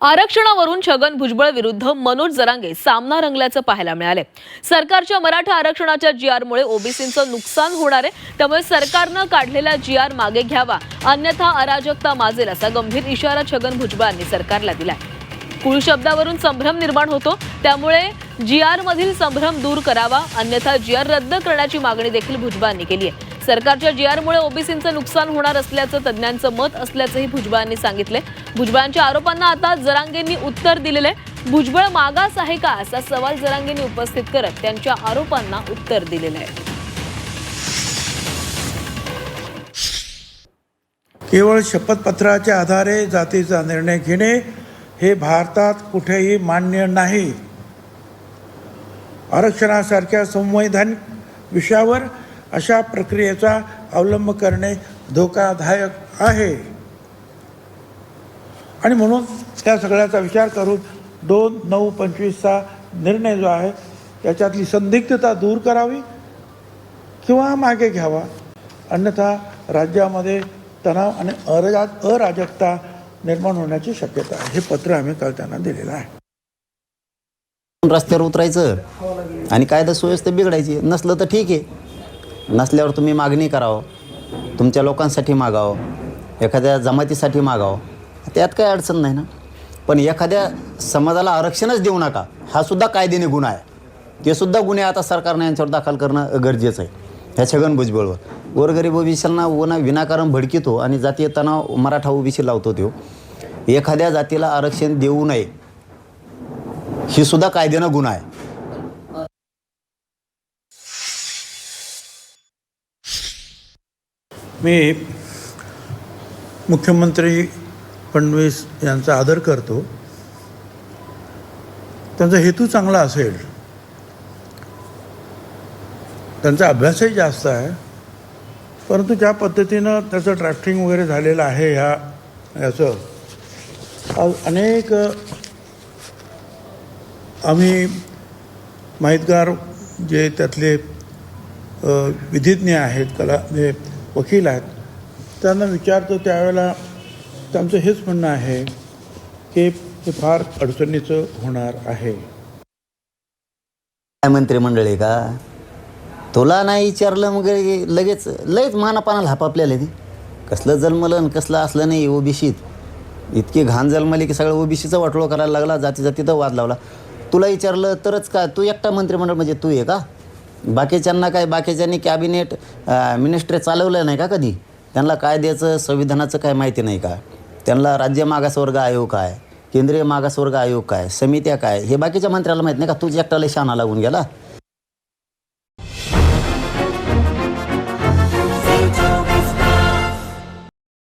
आरक्षणावरून छगन भुजबळ विरुद्ध मनोज जरांगे सामना रंगल्याचं पाहायला मिळाले सरकारच्या मराठा आरक्षणाच्या जी आरमुळे ओबीसींचं नुकसान होणार आहे. त्यामुळे सरकारनं काढलेला जी आर मागे घ्यावा अन्यथा अराजकता माजेल असा गंभीर इशारा छगन भुजबळांनी सरकारला दिलाय. कुळ शब्दावरून संभ्रम निर्माण होतो. त्यामुळे जी आर मधील संभ्रम दूर करावा अन्यथा जी आर रद्द करण्याची मागणी देखील भुजबळांनी केली आहे. सरकारच्या जी आरमुळे ओबीसींचं नुकसान होणार असल्याचं तज्ज्ञांचं मत असल्याचंही भुजबळांनी सांगितले भुजबळांच्या आरोपांना आता जरांगेंनी उत्तर दिलेलं आहे भुजबळ मागास आहे का असा सवाल जरांगेंनी उपस्थित करत त्यांच्या आरोपांना उत्तर दिलेलं आहे केवळ शपथपत्राच्या आधारे जातीचा निर्णय घेणे हे भारतात कुठेही मान्य नाही. आरक्षणासारख्या संवैधानिक विषयावर अशा प्रक्रियेचा अवलंब करणे धोकादायक आहे. आणि म्हणून त्या सगळ्याचा विचार करून दोन नऊ पंचवीसचा निर्णय जो आहे त्याच्यातली संदिग्धता दूर करावी किंवा मागे घ्यावा. अन्यथा राज्यामध्ये तणाव आणि अराजा अराजकता निर्माण होण्याची शक्यता आहे. हे पत्र आम्ही काल त्यांना दिलेलं आहे. रस्त्यावर उतरायचं आणि कायदा सुव्यवस्था बिघडायची. नसलं तर ठीक आहे. नसल्यावर तुम्ही मागणी करावं. तुमच्या लोकांसाठी मागावं. एखाद्या जमातीसाठी मागावं. त्यात काही अडचण नाही ना. पण एखाद्या समाजाला आरक्षणच देऊ नका. हा सुद्धा कायद्याने गुन्हा आहे. ते सुद्धा गुन्हे आता सरकारने यांच्यावर दाखल करणं गरजेचं आहे. ह्या छगन भुजबळवर. गोरगरीब ओबीसींना वना विनाकारण भडकितो आणि जातीय तणाव मराठा ओबीसी लावतो तो एखाद्या जातीला आरक्षण देऊ नये. ही सुद्धा कायद्यानं गुन्हा आहे. मी मुख्यमंत्री फडणवीस यांचा आदर करतो. त्यांचा हेतू चांगला असेल. त्यांचा अभ्यासही जास्त आहे. परंतु ज्या पद्धतीनं त्याचं ड्राफ्टिंग वगैरे झालेलं आहे ह्या याचं आज अनेक आम्ही माहितगार जे त्यातले विधिज्ञ आहेत कला म्हणजे वकील आहेत. त्यांना विचारतो त्यावेळेला त्यांचं हेच म्हणणं आहे की हे फार अडचणीचं होणार आहे. काय मंत्रिमंडळ आहे का? तुला नाही विचारलं मग लगेच लगेच मानापानाला हापापल्याला ते कसलं जन्मलं कसलं असलं नाही ओबीसीत. इतकी घाण जन्मली की सगळं ओबीसीचा वाटोळा करायला लागला जाती जातीचा वाद लावला. तुला विचारलं तरच का? तू एकटा मंत्रिमंडळ म्हणजे तू आहे का? बाकीच्यांना काय बाकीच्यांनी कॅबिनेट मिनिस्ट्री चालवलं नाही का कधी? त्यांना कायद्याचं संविधानाचं काय माहिती नाही का? त्यांना राज्य मागासवर्ग आयोग काय? केंद्रीय मागासवर्ग आयोग काय? समित्या काय? हे बाकीच्या मंत्र्याला माहीत नाही का? तुझ्या एकट्याला शाणा लागून गेला.